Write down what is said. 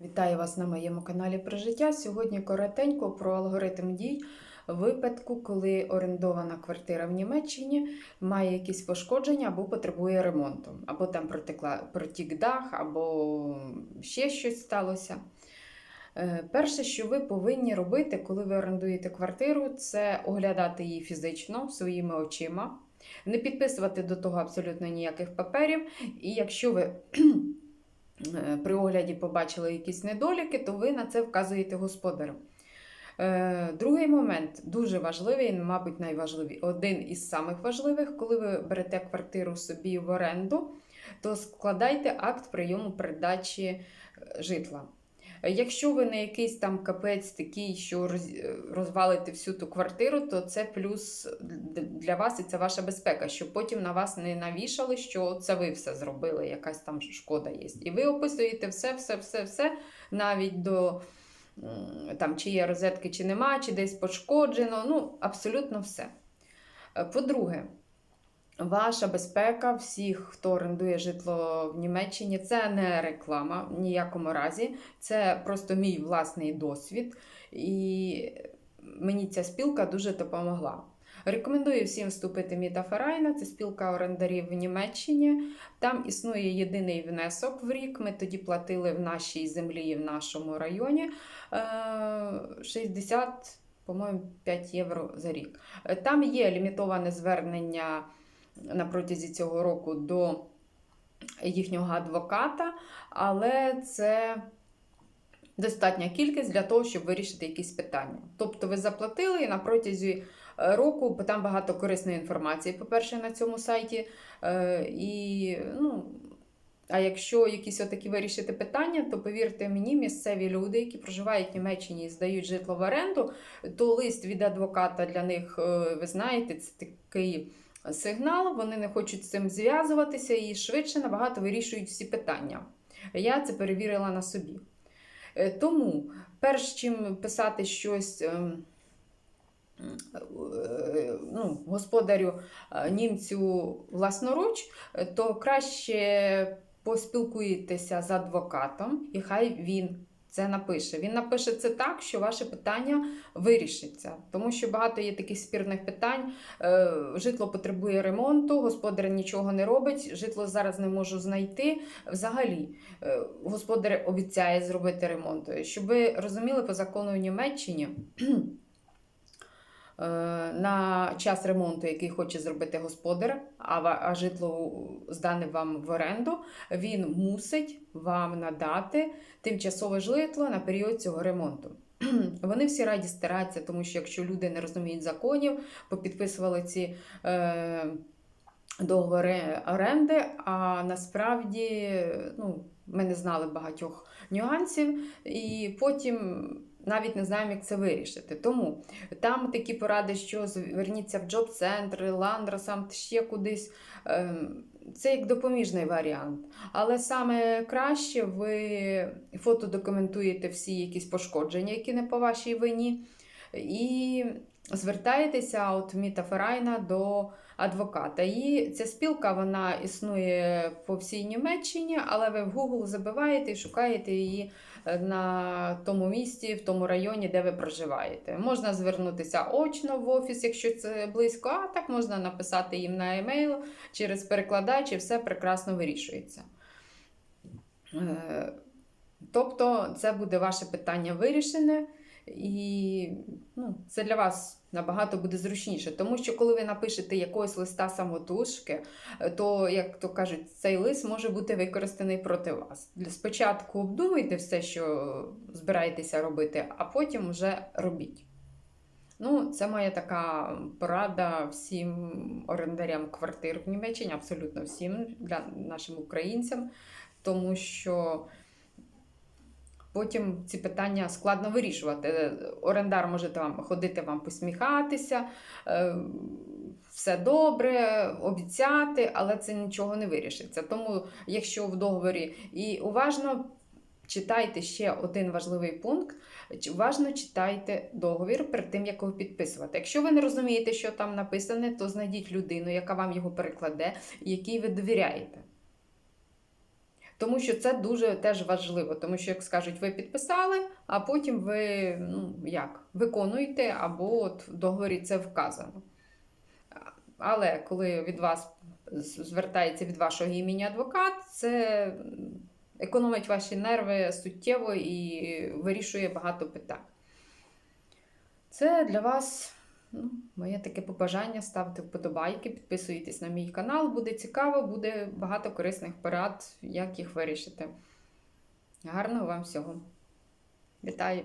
Вітаю вас на моєму каналі про життя. Сьогодні коротенько про алгоритм дій випадку, коли орендована квартира в Німеччині має якісь пошкодження або потребує ремонту, або там протекла, протік дах, або ще щось сталося. Е, Перше, що ви повинні робити, коли ви орендуєте квартиру, це оглядати її фізично своїми очима, не підписувати до того абсолютно ніяких паперів. І якщо ви при огляді побачили якісь недоліки, то ви на це вказуєте господарю. Е, Другий момент дуже важливий, мабуть, найважливіший, один із самих важливих, коли ви берете квартиру собі в оренду, то складайте акт прийому передачі е, житла. Якщо ви не якийсь там капець такий, що розвалите всю ту квартиру, то це плюс для вас і це ваша безпека, щоб потім на вас не навішали, що це ви все зробили, якась там шкода є. І ви описуєте все, все, все, все, навіть до там, чи є розетки, чи нема, чи десь пошкоджено. Ну, абсолютно все. Е, По-друге, Ваша безпека всіх, хто орендує житло в Німеччині, це не реклама в ніякому разі. Це просто мій власний досвід. І мені ця спілка дуже допомогла. Рекомендую всім вступити в Мітаферайна, це спілка орендарів в Німеччині. Там існує єдиний внесок в рік. Ми тоді платили в нашій землі і в нашому районі е, 60, по-моєму, 5 євро за рік. Е, Там є лімітоване звернення на протязі цього року до їхнього адвоката, але це достатня кількість для того, щоб вирішити якісь питання. Тобто ви заплатили і на протязі е, року, там багато корисної інформації, по-перше, на цьому сайті. е, І, ну, а якщо якісь отакі вирішити питання, то повірте мені, місцеві люди, які проживають в Німеччині і здають житло в оренду, то лист від адвоката для них, е, ви знаєте, це такий сигнал, вони не хочуть з цим зв'язуватися і швидше набагато вирішують всі питання. Я це перевірила на собі. Е, Тому, перш чим писати щось ем, е, ну, господарю е, німцю власноруч, то краще поспілкуйтеся з адвокатом, і хай він це напише. Він напише це так, що ваше питання вирішиться. Тому що багато є таких спірних питань. Е, Житло потребує ремонту, господар нічого не робить, житло зараз не можу знайти. Взагалі, е, господар обіцяє зробити ремонт. Щоб ви розуміли, по закону Німеччині. Е, На час ремонту, який хоче зробити господар, а житло здане вам в оренду, він мусить вам надати тимчасове житло на період цього ремонту. Вони всі раді старатися, тому що якщо люди не розуміють законів, попідписували ці е, договори оренди, а насправді ну, ми не знали багатьох нюансів, і потім навіть не знаємо, як це вирішити. Тому там такі поради, що зверніться в джоб-центр, ландросам, ще кудись. Ем, Це як допоміжний варіант. Але саме краще ви фотодокументуєте всі якісь пошкодження, які не по вашій вині, і звертаєтеся от в Мітаферайна до адвоката. І ця спілка вона існує по всій Німеччині, але ви в Google забиваєте і шукаєте її е, на тому місці, в тому районі, де ви проживаєте. Можна звернутися очно в офіс, якщо це близько, а так можна написати їм на емейл через перекладач, і все прекрасно вирішується. Е, Тобто, це буде ваше питання вирішене, і ну, це для вас набагато буде зручніше. Тому що коли ви напишете якогось листа самотужки, е, то, як то кажуть, цей лист може бути використаний проти вас. Спочатку обдумайте все, що збираєтеся робити, а потім вже робіть. Ну, це моя така порада всім орендарям квартир в Німеччині, абсолютно всім для нашим українцям, тому що потім ці питання складно вирішувати. Орендар може вам ходити вам посміхатися, е, все добре, обіцяти, але це нічого не вирішиться. Тому, якщо в договорі і уважно читайте ще один важливий пункт. Уважно читайте договір перед тим, як його підписувати. Якщо ви не розумієте, що там написане, то знайдіть людину, яка вам його перекладе, якій ви довіряєте. Тому що це дуже теж важливо, тому що, як скажуть, ви підписали, а потім ви ну, як, виконуєте, або от в договорі це вказано. Але коли від вас звертається від вашого імені адвокат, це економить ваші нерви суттєво і вирішує багато питань. Це для вас ну, моє таке побажання. Ставте вподобайки, підписуйтесь на мій канал, буде цікаво, буде багато корисних порад, як їх вирішити. Гарного вам всього! Вітаю!